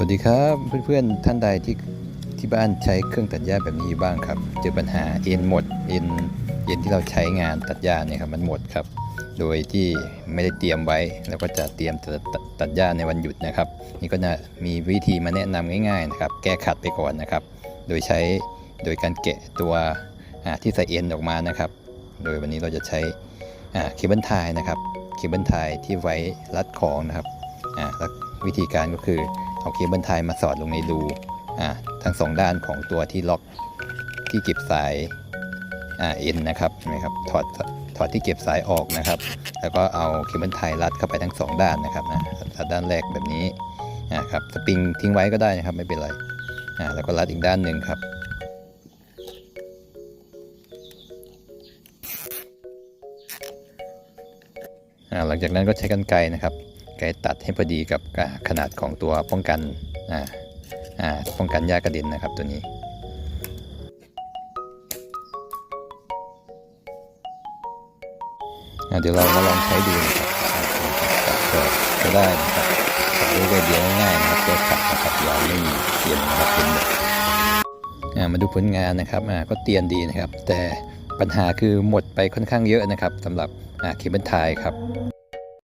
วัสดีครับเพื่อนๆท่านใดที่ที่บ้านใช้เครื่องตัดหญ้าแบบนี้บ้างครับ เจอปัญหาเอ็นหมดเอ็นเอ็นที่เราใช้งานตัดหญ้าเนี่ยครับมันหมดครับ โดยที่ไม่ได้เตรียมไว้แล้วก็จะเตรียมตัดตัดหญ้าในวันหยุดนะครับ นี่ก็จะมีวิธีมาแนะนำง่ายๆนะครับ แก้ขัดไปก่อนนะครับ โดยใช้โดยการแกะตัวอ่าที่ใส่เอ็นออกมานะครับ โดยวันนี้เราจะใช้อ่าเคเบิลไทยนะครับเคเบิลไทยที่ไว้รัดของนะครับอ่าแล้ววิธีการก็คือ เอาเคเบิลไทยมาสอดลงในรูอ่าทั้งสองด้านของตัวที่ล็อกที่เก็บสายอ่าเอ็นนะครับเห็นไหมครับถอดถอดที่เก็บสายออกนะครับ แล้วก็เอาเคเบิลไทยรัดเข้าไปทั้งสองด้านนะครับนะรัดด้านแรกแบบนี้นะครับสปริงทิ้งไว้ก็ได้นะครับไม่เป็นไรอ่าแล้วก็รัดอีกด้านหนึ่งครับอ่าหลังจากนั้นก็ใช้กันไกรนะครับ ไกรตัดให้พอดีกับขนาดของตัวป้องกันป้องกันหญ้ากระเด็นนะครับตัวนี้เดี๋ยวเรามาลองใช้ดูนะครับตัดก็ได้นะครับตัดด้วยไอเดียง่ายๆนะครับแก้ขัดนะครับย่าไม่มีเสียงนะครับเป็นแบบมาดูผลงานนะครับก็เตียนดีนะครับ แต่ปัญหาคือหมดไปค่อนข้างเยอะนะครับสำหรับอ่าเคเบิลไทยครับ